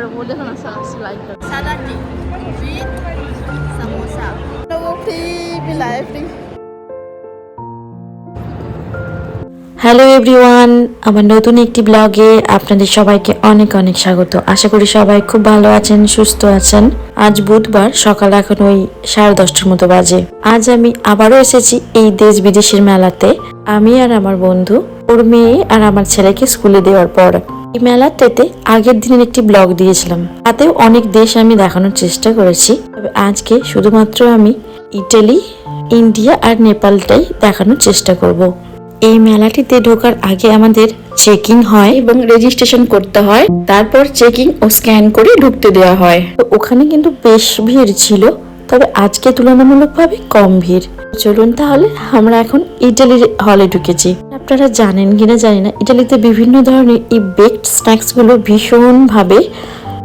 और वो देखो ना स्लाइड कर Sada tea with samosa. वो फ्री मिला है फ्री হ্যালো এভরিওয়ান আমার নতুন একটি ব্লগে আপনাদের সবাইকে অনেক অনেক স্বাগত আশা করি সবাই খুব ভালো আছেন সুস্থ আছেন আজ বুধবার সকাল এখন ওই সাড়ে দশটার মতো বাজে আজ আমি আবারও এসেছি এই দেশ বিদেশের মেলাতে আমি আর আমার বন্ধু ওর মেয়ে আর আমার ছেলেকে স্কুলে দেওয়ার পর এই মেলাতেতে আগের দিনের একটি ব্লগ দিয়েছিলাম। তাতেও অনেক দেশ আমি দেখানোর চেষ্টা করেছি। তবে আজকে শুধুমাত্র আমি ইটালি, ইন্ডিয়া আর নেপালটাই দেখানোর চেষ্টা করব। এই মেলাটিতে ঢোকার আগে আমাদের চেকিং হয় এবং রেজিস্ট্রেশন করতে হয়। তারপর চেকিং ও স্ক্যান করে ঢুকতে দেওয়া হয়। তো ওখানে কিন্তু বেশ ভিড় ছিল, তবে আজকে তুলনামূলকভাবে কম ভিড়। চলুন তাহলে, আমরা এখন ইটালির হলে ঢুকেছি। আপনারা জানেন কিনা জানি না, ইটালিতে বিভিন্ন ধরনের এই বেকড স্ন্যাক্সগুলো ভীষণ ভাবে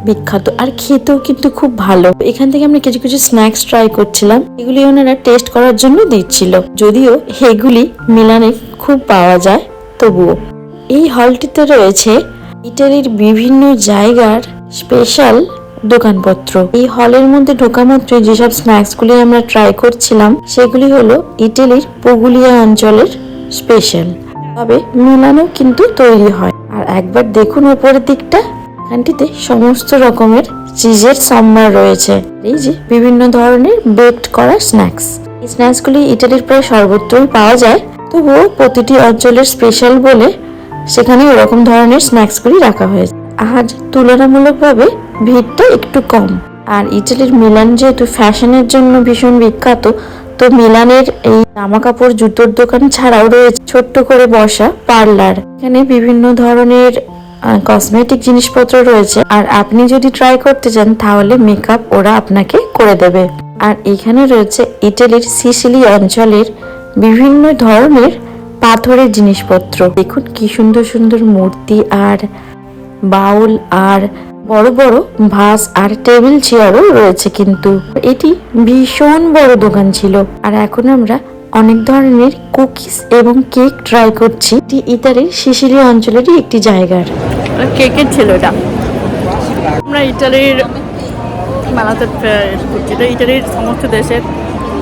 বিখ্যাত আর খেতেও কিন্তু খুব ভালো। এখান থেকে আমরা কিছু কিছু স্ন্যাক্স ট্রাই করছিলাম, এগুলি ওনারা টেস্ট করার জন্য দিচ্ছিল। যদিও এগুলি মিলানে খুব পাওয়া যায়, তবুও। এই হলটিতে রয়েছে ইটালির বিভিন্ন জায়গার স্পেশাল দোকানপত্র। এই হলের মধ্যে ঢোকা মাত্র যেসব স্ন্যাক্সগুলি আমরা ট্রাই করছিলাম, সেগুলি হলো ইটালির পুগুলিয়া অঞ্চলের স্পেশাল তবে মিলানো কিন্তু তৈরি হয়। আর একবার দেখুন ওপরের দিকটা। এখানটিতে সমস্ত রকমের চিজের সম্ভার রয়েছে। এই যে বিভিন্ন ধরনের বেকড করা স্ন্যাক্স এই স্ন্যাক্সগুলি ইটালির প্রায় সর্বত্রই পাওয়া যায়। তবুও প্রতিটি অঞ্চলের স্পেশাল বলে সেখানে ওরকম ধরনের স্ন্যাক্সগুলি রাখা হয়েছে। আজ তুলনামূলকভাবে ভিড়টা একটু কম। আর ইটালির মিলান যেহেতু ফ্যাশনের জন্য ভীষণ বিখ্যাত তো মিলানের এই জামা কাপড় জুতোর দোকান ছাড়াও রয়েছে ছোট্ট করে বসা পার্লার। এখানে বিভিন্ন ধরনের কসমেটিক জিনিসপত্র রয়েছে। আর আপনি যদি ট্রাই করতে চান, তাহলে মেকআপ ওরা আপনাকে করে দেবে। আর এখানে রয়েছে ইটালির সিসিলি অঞ্চলের বিভিন্ন ধরনের পাথরের জিনিসপত্র। দেখুন কি সুন্দর সুন্দর মূর্তি আর বাউল আর বড় বড় ভাস আর টেবিল চেয়ারও রয়েছে কিন্তু। এটি ভীষণ বড় দোকান ছিল। আর এখন আমরা অনেক ধরনের কুকিজ এবং কেক ট্রাই করছি। এটি ইতালির সিসিলি অঞ্চলেরই একটি জায়গার। কেকের ছিল এটা। আমরা ইটালির মেলাতে ইটালির সমস্ত দেশের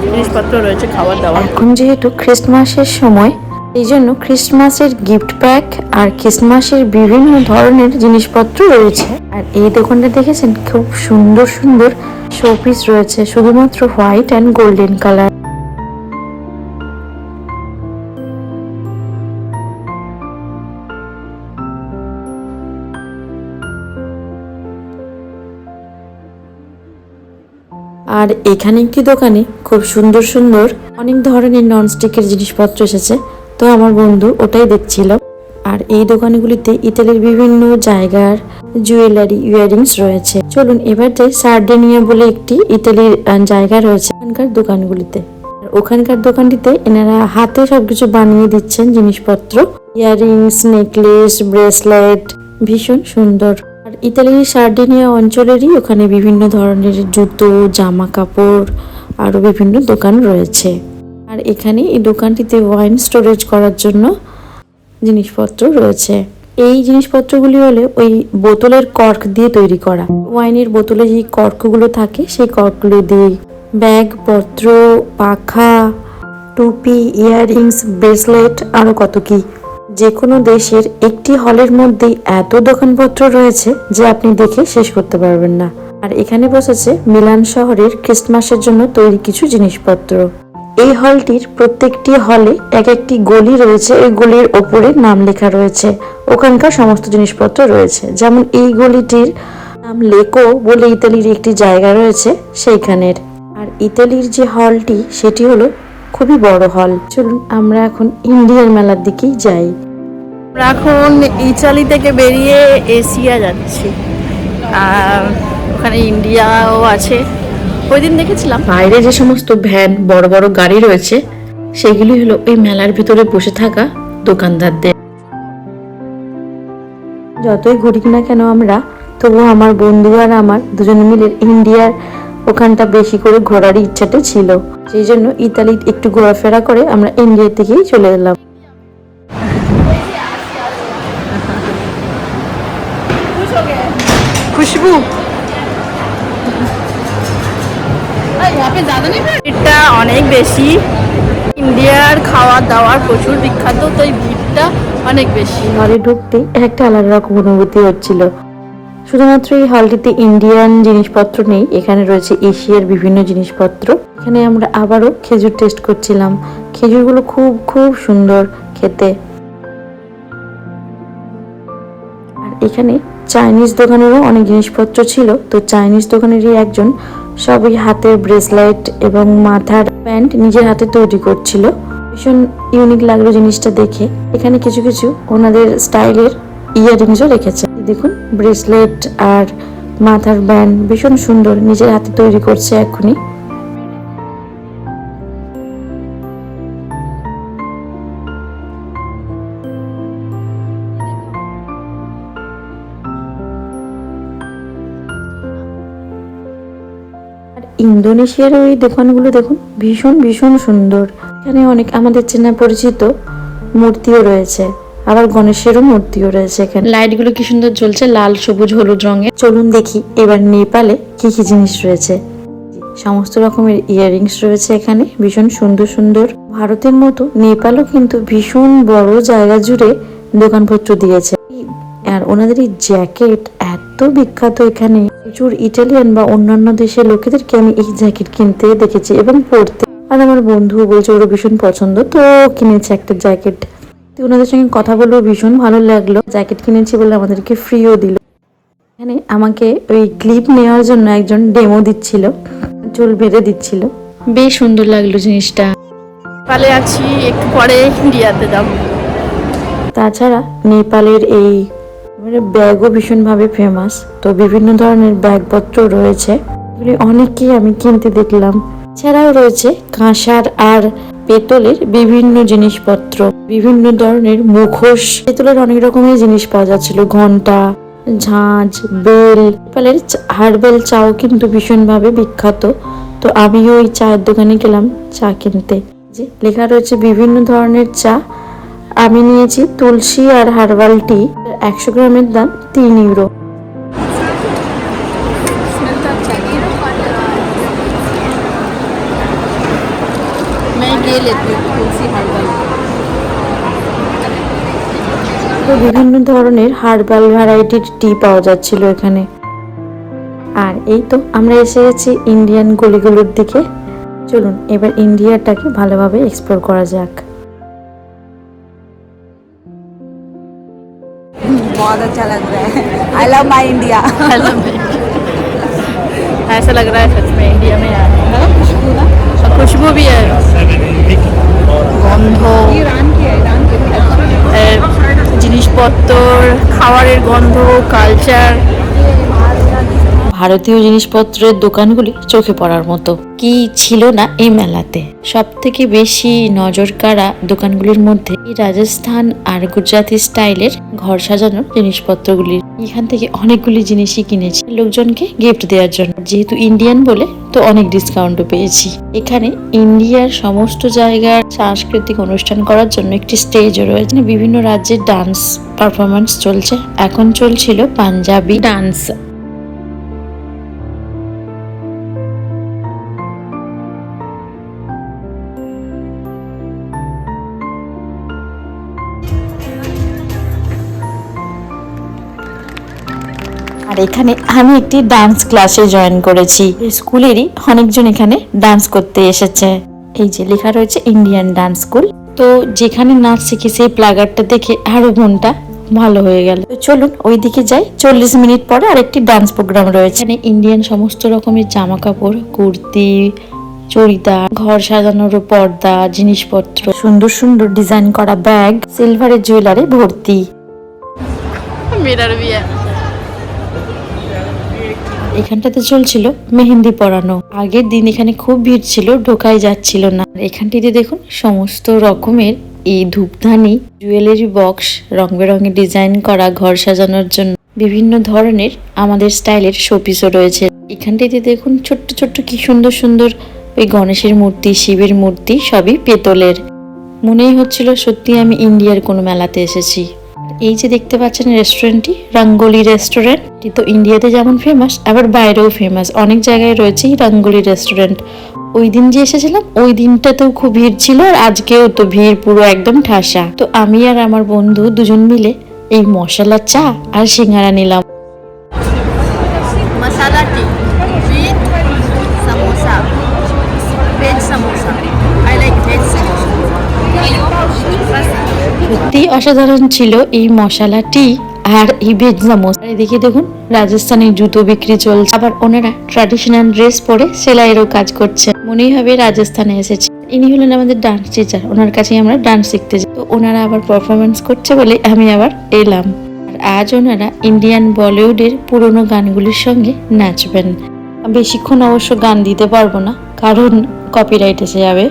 জিনিসপত্র রয়েছে খাবার দাবার। এখন যেহেতু খ্রিস্টমাসের সময় এই জন্য খ্রিস্টমাসের গিফট প্যাক আর খ্রিস্টমাসের বিভিন্ন ধরনের জিনিসপত্র রয়েছে। আর এই দোকানটা দেখেছেন? খুব সুন্দর সুন্দর শোপিস রয়েছে, শুধুমাত্র হোয়াইট অ্যান্ড গোল্ডেন কালার আর এখানে একটি দোকানে খুব সুন্দর সুন্দর অনেক ধরনের ননস্টিকের জিনিসপত্র এসেছে। তো আমার বন্ধু ওটাই দেখছিল। আর এই দোকানগুলিতে ইতালির বিভিন্ন জায়গার জুয়েলারি, ইয়ারিংস রয়েছে। চলুন এবার যাই সার্ডেনিয়া বলে একটি ইতালির জায়গা রয়েছে ওখানকার দোকানগুলিতে। ওখানকার দোকানটিতে এনারা হাতে সবকিছু বানিয়ে দিচ্ছেন জিনিসপত্র। ইয়ারিংস, নেকলেস, ব্রেসলেট, ভীষণ সুন্দর। আর ইতালির সার্ডেনিয়া অঞ্চলেরই ওখানে বিভিন্ন ধরনের জুতো জামা কাপড় আরও বিভিন্ন দোকান রয়েছে। আর এখানে এই দোকানটিতে ওয়াইন স্টোরেজ করার জন্য জিনিসপত্র রয়েছে। এই জিনিসপত্রগুলি হলে ওই বোতলের কর্ক দিয়ে তৈরি করা। ওয়াইনের বোতলে যে কর্কগুলো থাকে, সেই কর্কগুলো দিয়ে ব্যাগ পত্র, পাখা, টুপি ইয়াররিংস ব্রেসলেট আরও কত কি। যে কোনো দেশের একটি হলের মধ্যেই এত দোকানপত্র রয়েছে যে আপনি দেখে শেষ করতে পারবেন না। আর এখানে বসেছে মিলান শহরের ক্রিসমাসের জন্য তৈরি কিছু জিনিসপত্র। এই হলটির প্রত্যেকটি হলে এক একটি গলি রয়েছে। এই গলির ওপরে নাম লেখা রয়েছে। ওখানকার সমস্ত জিনিসপত্র রয়েছে। যেমন এই গলিটির নাম লেকো বলে ইতালির একটি জায়গা রয়েছে সেইখানের। আর ইতালির যে হলটি, সেটি হলো খুবই বড় হল। চলুন আমরা এখন ইন্ডিয়ার মেলার দিকেই যাই। আমরা এখন ইটালি থেকে বেরিয়ে এশিয়া যাচ্ছি। ওখানে ইন্ডিয়াও আছে। ওই দিন দেখেছিলাম। বাইরে যে সমস্ত ভ্যান বড় বড় গাড়ি রয়েছে সেগুলি হলো ওই মেলার ভিতরে বসে থাকা দোকানদারদের। যতই ঘুরি না কেন আমরা তবু আমার বন্ধু আর আমার দুজনে মিলে ইন্ডিয়ার ওখানটা বেশি করে ঘোরার ইচ্ছাটা ছিল। সেই জন্য ইতালি একটু ঘোরাফেরা করে আমরা ইন্ডিয়া থেকেই চলে এলাম। খুশ ভিড়টা অনেক বেশি। ইন্ডিয়ার খাওয়া দাওয়ার প্রচুর বিখ্যাত তো এই ভিড়টা অনেক বেশি। হলে ঢুকতেই একটা আলাদা রকম অনুভূতি হচ্ছিল। শুধুমাত্র এই হলটিতে ইন্ডিয়ান জিনিসপত্র নেই এখানে রয়েছে এশিয়ার বিভিন্ন জিনিসপত্র। এখানে আমরা আবারও খেজুর টেস্ট করছিলাম। খেজুরগুলো খুব খুব সুন্দর খেতে। আর এখানে চাইনিজ দোকানেরও অনেক জিনিসপত্র ছিল তো চাইনিজ দোকানেরই একজন সবই হাতের ব্রেসলেট এবং মাথার প্যান্ট নিজের হাতে তৈরি করছিল। ভীষণ ইউনিক লাগল জিনিসটা দেখে। এখানে কিছু কিছু ওনাদের স্টাইলের ইয়াররিংসও রেখেছে। দেখুন ব্রেসলেট আর মাথার ব্যান্ড ভীষণ সুন্দর। নিজের হাতে তৈরি করছে এখনই ইন্দোনেশিয়ার ওই দোকানগুলো দেখুন ভীষণ ভীষণ সুন্দর। এখানে অনেক আমাদের চেনা পরিচিত মূর্তিও রয়েছে। আবার গণেশেরও মূর্তিও রয়েছে এখানে। লাইটগুলো কি সুন্দর জ্বলছে লাল সবুজ হলুদ রঙের। চলুন দেখি এবার নেপালে কি কি জিনিস রয়েছে। সমস্ত রকমের ইয়াররিংস রয়েছে এখানে ভীষণ সুন্দর সুন্দর। ভারতের মতো নেপালও কিন্তু ভীষণ বড় জায়গা জুড়ে দোকানপত্র দিয়েছে। আর ওনাদের এই জ্যাকেট এত বিখ্যাত এখানে। প্রচুর ইটালিয়ান বা অন্যান্য দেশের লোকেদেরকে আমি এই জ্যাকেট কিনতে দেখেছি এবং পরতে। আর আমার বন্ধু বলছে ওর ভীষণ পছন্দ। তো কিনেছে একটা জ্যাকেট তো ওনাদের সঙ্গে কথা বলেও ভীষণ ভালো লাগল। জ্যাকেট কিনেছি বলে আমাদেরকে ফ্রিও দিল। এখানে আমাকে ওই ক্লিপ নেওয়ার জন্য একজন ডেমো দিচ্ছিল। চুল বেঁধে দিচ্ছিল। বেশ সুন্দর লাগল জিনিসটা। নেপালে আছি একটু পরে ইন্ডিয়াতে যাব। তাছাড়া নেপালের এই মানে ব্যাগও ভীষণভাবে ফেমাস তো বিভিন্ন ধরনের ব্যাগপত্র রয়েছে। অনেককেই আমি কিনতে দেখলাম। এছাড়াও রয়েছে কাঁসার আর পেতলের বিভিন্ন জিনিসপত্র, বিভিন্ন ধরনের মুখোশ। পেতলের অনেক রকমের জিনিস পাওয়া যাচ্ছিল, ঘণ্টা ঝাঁঝ বেল। নেপালের হার্বেল চাও কিন্তু ভীষণভাবে বিখ্যাত। তো আমিও ওই চায়ের দোকানে গেলাম চা কিনতে। যে লেখা রয়েছে বিভিন্ন ধরনের চা। আমি নিয়েছি তুলসী আর হার্বাল টি। একশো গ্রামের দাম তিন ইউরো। তো বিভিন্ন ধরনের হার্বাল ভ্যারাইটির টি পাওয়া যাচ্ছিল এখানে। আর এই তো আমরা এসে গেছি ইন্ডিয়ান গলিগুলোর দিকে। চলুন, এবার ইন্ডিয়াটাকে ভালোভাবে এক্সপ্লোর করা যাক। बहुत अच्छा लग रहा है आई लव माई इंडिया ऐसा लग रहा है सच में इंडिया में आए हैं। और खुशबू भी है গন্ধ এর জিনিসপত্র খাবারের গন্ধ কালচার ভারতীয় জিনিসপত্রের দোকানগুলি চোখে পড়ার মতো। কি ছিল না এই মেলাতে? সব থেকে বেশি নজর কাড়া দোকানগুলির মধ্যে রাজস্থান আর গুজরাটি স্টাইলের ঘর সাজানোর জিনিসপত্রগুলি। এখান থেকে অনেকগুলি জিনিসই কিনেছি লোকজনকে গিফট দেওয়ার জন্য। যেহেতু ইন্ডিয়ান বলে, তো অনেক ডিসকাউন্টও পেয়েছি। এখানে ইন্ডিয়ার সমস্ত জায়গার সাংস্কৃতিক অনুষ্ঠান করার জন্য একটি স্টেজও রয়েছে। বিভিন্ন রাজ্যের ডান্স পারফরমেন্স চলছে। এখন চলছিল পাঞ্জাবি ডান্স আর এখানে আমি একটি ডান্স ক্লাসে জয়েন করেছি। স্কুলেরই অনেকজন এখানে ডান্স করতে এসেছে। এই যে লেখা রয়েছে ইন্ডিয়ান ডান্স স্কুল তো যেখানে নাচ শিখি সেই প্লাগারটা দেখে আরও মনটা ভালো হয়ে গেল। চলুন ওই দিকে যাই। চল্লিশ মিনিট পরে আরেকটি ডান্স প্রোগ্রাম রয়েছে। এখানে ইন্ডিয়ান সমস্ত রকমের জামা কাপড় কুর্তি, চড়িদার, ঘর সাজানোর পর্দা, জিনিসপত্র, সুন্দর সুন্দর ডিজাইন করা ব্যাগ সিলভারের জুয়েলারি ভর্তি। মিরর भी है এখানটাতে চলছিল মেহেন্দি পরানো। আগের দিন এখানে খুব ভিড় ছিল, ঢোকাই যাচ্ছিল না। এখানটিতে দেখুন, সমস্ত রকমের এই ধূপধানি জুয়েলারি বক্স রং বেরঙের ডিজাইন করা, ঘর সাজানোর জন্য বিভিন্ন ধরনের আমাদের স্টাইলের শোপিসও রয়েছে। এখানটিতে দেখুন, ছোট্ট ছোট্ট কি সুন্দর সুন্দর ওই গণেশের মূর্তি, শিবের মূর্তি সবই পেতলের। মনেই হচ্ছিল সত্যি আমি ইন্ডিয়ার কোনো মেলাতে এসেছি। এই যে দেখতে পাচ্ছেন রেস্টুরেন্টটি রঙ্গোলি রেস্টুরেন্টটি তো ইন্ডিয়াতে যেমন ফেমাস আবার বাইরেও ফেমাস অনেক জায়গায় রয়েছে এই রঙ্গোলি রেস্টুরেন্ট ওই দিন যে এসেছিলাম, ওই দিনটাতেও খুব ভিড় ছিল আর আজকেও তো ভিড় পুরো একদম ঠাসা। তো আমি আর আমার বন্ধু দুজন মিলে এই মশলা চা আর সিঙ্গারা নিলাম। সত্যি অসাধারণ ছিল এই মশলাটি আর এই ভেজ আর এদিকে দেখুন, রাজস্থানের জুতো বিক্রি চলছে। আবার ওনারা ট্র্যাডিশনাল ড্রেস পরে সেলাইয়েরও কাজ করছে মনেই হবে রাজস্থানে এসেছে। ইনি হলেন আমাদের ডান্স টিচার ওনার কাছে আমরা ডান্স শিখতে যাই। তো ওনারা আবার পারফরমেন্স করছে বলে আমি আবার এলাম। আর আজ ওনারা ইন্ডিয়ান বলিউডের পুরোনো গানগুলির সঙ্গে নাচবেন। বেশিক্ষণ অবশ্য গান দিতে পারব না, কারণ কপিরাইট এসে যাবে।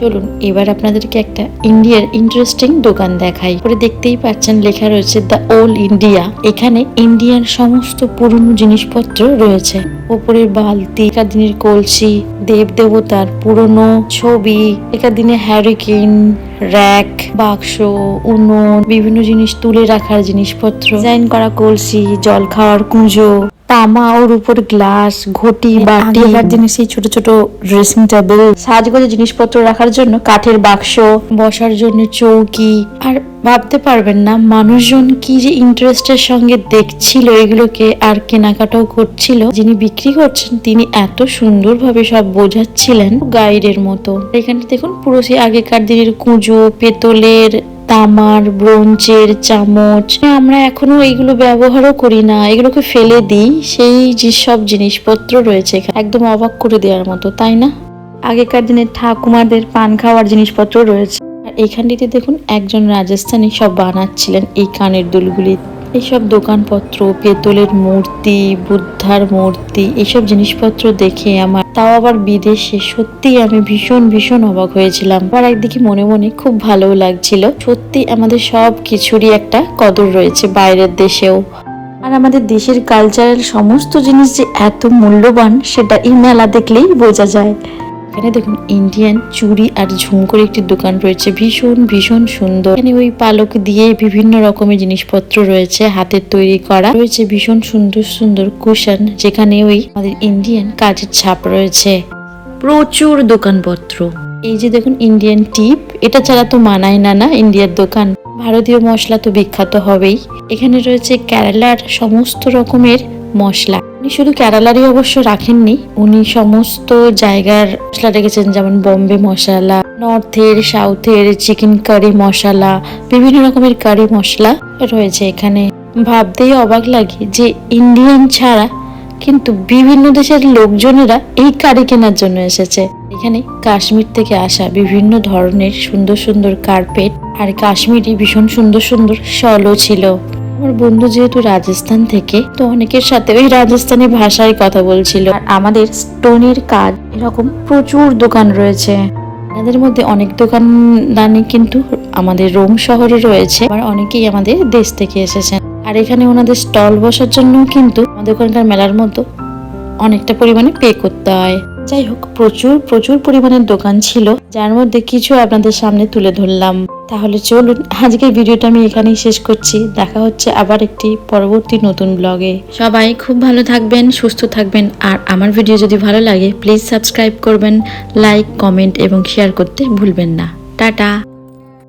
চলুন, এবার আপনাদেরকে একটা ইন্ডিয়ার ইন্টারেস্টিং দোকান দেখাই। পরে দেখতেই পাচ্ছেন, লেখা রয়েছে দ্য ওল ইন্ডিয়া এখানে ইন্ডিয়ান সমস্ত পুরনো জিনিসপত্র রয়েছে। ওপরের বালতি একার দিনের কলসি দেব দেবতার পুরনো ছবি একার দিনে হ্যারিকেন র্যাক বাক্স, উনুন, বিভিন্ন জিনিস তুলে রাখার জিনিসপত্র ডিজাইন করা কলসি, জল খাওয়ার কুঁজো। তামা ওর উপর গ্লাস ঘটি বাটি। আগেকার দিনে সেই ছোট ছোট ড্রেসিং টেবিল সাজগোজে জিনিসপত্র রাখার জন্য কাঠের বাক্স বসার জন্য চৌকি। আর ভাবতে পারবেন না মানুষজন কি যে ইন্টারেস্টের সঙ্গে দেখছিল এগুলোকে আর কেনাকাটাও করছিল। যিনি বিক্রি করছেন তিনি এত সুন্দরভাবে সব বোঝাচ্ছিলেন গাইডের মতো। এখানে দেখুন পুরো সেই আগেকার দিনের কুঁজো পেতলের তামার, ব্রোঞ্জের চামচ। আমরা এখনও এইগুলো ব্যবহারও করি না। এগুলোকে ফেলে দিই। সেই যেসব জিনিসপত্র রয়েছে একদম অবাক করে দেওয়ার মতো, তাই না? আগেকার দিনে ঠাকুমাদের পান খাওয়ার জিনিসপত্র রয়েছে। আর এইখানটিতে দেখুন, একজন রাজস্থানী সব বানাচ্ছিলেন এই কানের দুলগুলি। এইসব দোকানপত্র, পেতলের মূর্তি, বুদ্ধার মূর্তি এইসব জিনিসপত্র দেখে আমার তাও আবার বিদেশে সত্যি আমি ভীষণ ভীষণ অবাক হয়েছিলাম। আবার একদিকে মনে মনে খুব ভালোও লাগছিল। সত্যি আমাদের সব কিছুরই একটা কদর রয়েছে বাইরের দেশেও। আর আমাদের দেশের কালচারাল সমস্ত জিনিস যে এত মূল্যবান, সেটা এই মেলা দেখলেই বোঝা যায়। এখানে দেখুন ইন্ডিয়ান চুড়ি আর ঝুমকোর একটি দোকান রয়েছে। ভীষণ ভীষণ সুন্দর। এখানে ওই পালক দিয়ে বিভিন্ন রকমের জিনিসপত্র রয়েছে হাতের তৈরি করা। রয়েছে ভীষণ সুন্দর সুন্দর কুশন যেখানে ওই আমাদের ইন্ডিয়ান কাজের ছাপ রয়েছে। প্রচুর দোকানপত্র। এই যে দেখুন ইন্ডিয়ান টিপ এটা ছাড়া তো মানায় না না ইন্ডিয়ার দোকান? ভারতীয় মশলা তো বিখ্যাত হবেই। এখানে রয়েছে কেরালার সমস্ত রকমের মশলা। উনি শুধু কেরালারই অবশ্য রাখেননি, উনি সমস্ত জায়গার মশলা রেখেছেন যেমন বম্বে মশলা, নর্থের, সাউথের, চিকেন কারি মশলা, বিভিন্ন রকমের কারি মশলা রয়েছে এখানে। ভাবতেই অবাক লাগে যে ইন্ডিয়ান ছাড়া কিন্তু বিভিন্ন দেশের লোকজনেরা এই কারি কেনার জন্য এসেছে। এখানে কাশ্মীর থেকে আসা বিভিন্ন ধরনের সুন্দর সুন্দর কার্পেট আর কাশ্মীরি ভীষণ সুন্দর সুন্দর শলও ছিল। আমার বন্ধু যেহেতু রাজস্থান থেকে, তো অনেকের সাথে ওই রাজস্থানি ভাষায় কথা বলছিল। আর আমাদের স্টোনের কাজ এরকম প্রচুর দোকান রয়েছে। এদের মধ্যে অনেক দোকানদানি কিন্তু আমাদের রোম শহরে রয়েছে। আর অনেকেই আমাদের দেশ থেকে এসেছেন। আর এখানে ওনাদের স্টল বসার জন্য কিন্তু আমাদের ওখানকার মেলার মতো অনেকটা পরিমাণে পে করতে হয়। যাই হোক, প্রচুর প্রচুর পরিমাণের দোকান ছিল। যার মধ্যে কিছু আপনাদের সামনে তুলে ধরলাম। তাহলে চলুন, আজকের ভিডিওটা আমি এখানেই শেষ করছি। দেখা হচ্ছে আবার একটি পরবর্তী নতুন ব্লগে। সবাই খুব ভালো থাকবেন, সুস্থ থাকবেন, আর আমার ভিডিও যদি ভালো লাগে প্লিজ সাবস্ক্রাইব করবেন লাইক কমেন্ট এবং শেয়ার করতে ভুলবেন না। টাটা!